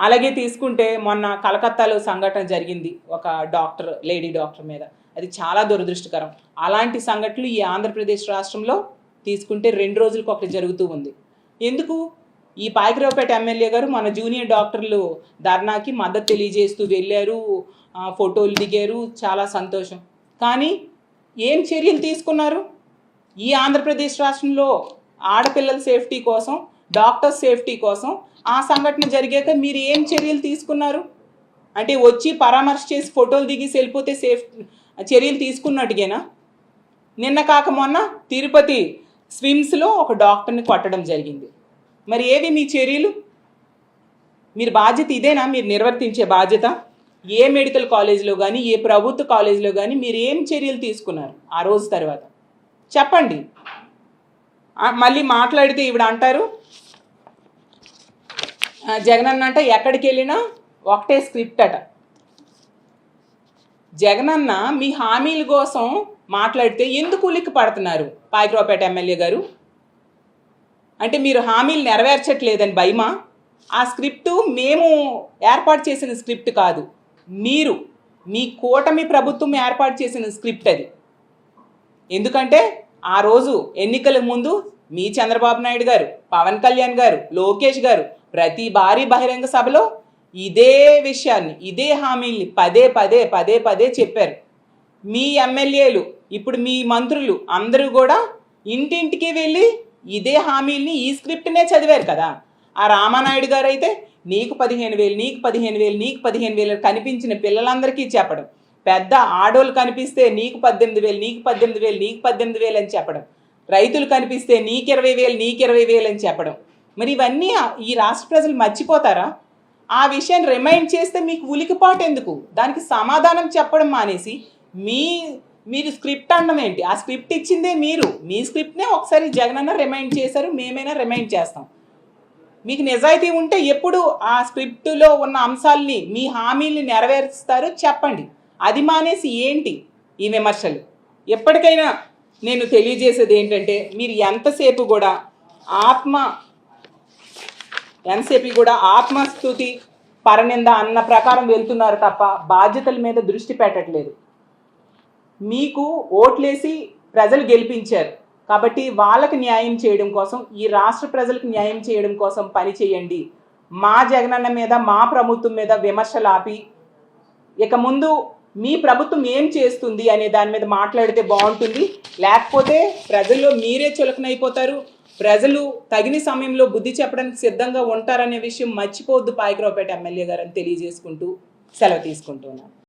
అలాగే తీసుకుంటే మొన్న కలకత్తాలో సంఘటన జరిగింది ఒక డాక్టర్ లేడీ డాక్టర్ మీద. అది చాలా దురదృష్టకరం. అలాంటి సంఘటనలు ఈ ఆంధ్రప్రదేశ్ రాష్ట్రంలో తీసుకుంటే రెండు రోజులకు ఒకటి జరుగుతూ ఉంది. ఎందుకు? ఈ పాయకరావుపేట ఎమ్మెల్యే గారు మన జూనియర్ డాక్టర్లు ధర్నాకి మద్దతు తెలియజేస్తూ వెళ్ళారు ఫోటోలు దిగారు. చాలా సంతోషం. కానీ ఏం చర్యలు తీసుకున్నారు? ఈ ఆంధ్రప్రదేశ్ రాష్ట్రంలో ఆడపిల్లల సేఫ్టీ కోసం డాక్టర్ సేఫ్టీ కోసం ఆ సంఘటన జరిగాక మీరు ఏం చర్యలు తీసుకున్నారు? అంటే వచ్చి పరామర్శ చేసి ఫోటోలు దిగి వెళ్ళిపోతే సేఫ్ చర్యలు తీసుకున్నట్టుగేనా? నిన్న కాక మొన్న తిరుపతి స్విమ్స్లో ఒక డాక్టర్ని కొట్టడం జరిగింది. మరి ఏవి మీ చర్యలు? మీరు బాధ్యత ఇదేనా? మీరు నిర్వర్తించే బాధ్యత? ఏ మెడికల్ కాలేజ్లో కానీ ఏ ప్రభుత్వ కాలేజ్లో కానీ మీరు ఏం చర్యలు తీసుకున్నారు ఆ రోజు తర్వాత? చెప్పండి. మళ్ళీ మాట్లాడితే ఈవిడ అంటారు జగన్ అన్న అంటే ఎక్కడికి వెళ్ళినా ఒకటే స్క్రిప్ట్ అట. జగనన్న మీ హామీల కోసం మాట్లాడితే ఎందుకు ఉలిక్కి పడుతున్నారు? పాయకరావుపేట ఎమ్మెల్యే గారు? అంటే మీరు హామీలు నెరవేర్చట్లేదని భయమా? ఆ స్క్రిప్టు మేము ఏర్పాటు చేసిన స్క్రిప్ట్ కాదు. మీరు మీ కూటమి ప్రభుత్వం ఏర్పాటు చేసిన స్క్రిప్ట్ అది. ఎందుకంటే ఆ రోజు ఎన్నికల ముందు మీ చంద్రబాబు నాయుడు గారు పవన్ కళ్యాణ్ గారు లోకేష్ గారు ప్రతి భారీ బహిరంగ సభలో ఇదే విషయాన్ని ఇదే హామీల్ని పదే పదే పదే పదే చెప్పారు. మీ ఎమ్మెల్యేలు ఇప్పుడు మీ మంత్రులు అందరూ కూడా ఇంటింటికి వెళ్ళి ఇదే హామీల్ని ఈ స్క్రిప్ట్నే చదివారు కదా. ఆ రామానాయుడు గారు అయితే నీకు పదిహేను వేలు నీకు పదిహేను వేలు నీకు పదిహేను వేలు కనిపించిన పిల్లలందరికీ చెప్పడం. పెద్ద ఆడోళ్ళు కనిపిస్తే నీకు పద్దెనిమిది వేలు నీకు పద్దెనిమిది వేలు నీకు పద్దెనిమిది వేలు అని చెప్పడం. రైతులు కనిపిస్తే నీకు ఇరవై వేలు నీకు ఇరవై వేలు అని చెప్పడం. మరి ఇవన్నీ ఈ రాష్ట్ర ప్రజలు మర్చిపోతారా? ఆ విషయాన్ని రిమైండ్ చేస్తే మీకు ఉలికిపాటు ఎందుకు? దానికి సమాధానం చెప్పడం మానేసి మీ మీరు స్క్రిప్ట్ అనడం ఏంటి? ఆ స్క్రిప్ట్ ఇచ్చిందే మీరు. మీ స్క్రిప్ట్నే ఒకసారి జగనన్న రిమైండ్ చేశారు మేమైనా రిమైండ్ చేస్తాం. మీకు నిజాయితీ ఉంటే ఎప్పుడు ఆ స్క్రిప్టులో ఉన్న అంశాలని మీ హామీల్ని నెరవేరుస్తారు చెప్పండి. అది మానేసి ఏంటి ఈ విమర్శలు? ఎప్పటికైనా నేను తెలియజేసేది ఏంటంటే మీరు ఎంతసేపు కూడా ఆత్మ ఎంతసేపు కూడా ఆత్మస్థుతి పరనింద అన్న ప్రకారం వెళ్తున్నారు తప్ప బాధ్యతల మీద దృష్టి పెట్టట్లేదు. మీకు ఓట్లేసి ప్రజలు గెలిపించారు. కాబట్టి వాళ్ళకి న్యాయం చేయడం కోసం ఈ రాష్ట్ర ప్రజలకు న్యాయం చేయడం కోసం పని చేయండి. మా జగనన్న మీద మా ప్రభుత్వం మీద విమర్శలు ఆపి ఇక ముందు మీ ప్రభుత్వం ఏం చేస్తుంది అనే దాని మీద మాట్లాడితే బాగుంటుంది. లేకపోతే ప్రజల్లో మీరే చులకనైపోతారు. ప్రజలు తగిన సమయంలో బుద్ధి చెప్పడానికి సిద్ధంగా ఉంటారనే విషయం మర్చిపోవద్దు పాయకరావుపేట ఎమ్మెల్యే గారు అని తెలియజేసుకుంటూ సెలవు తీసుకుంటున్నాను.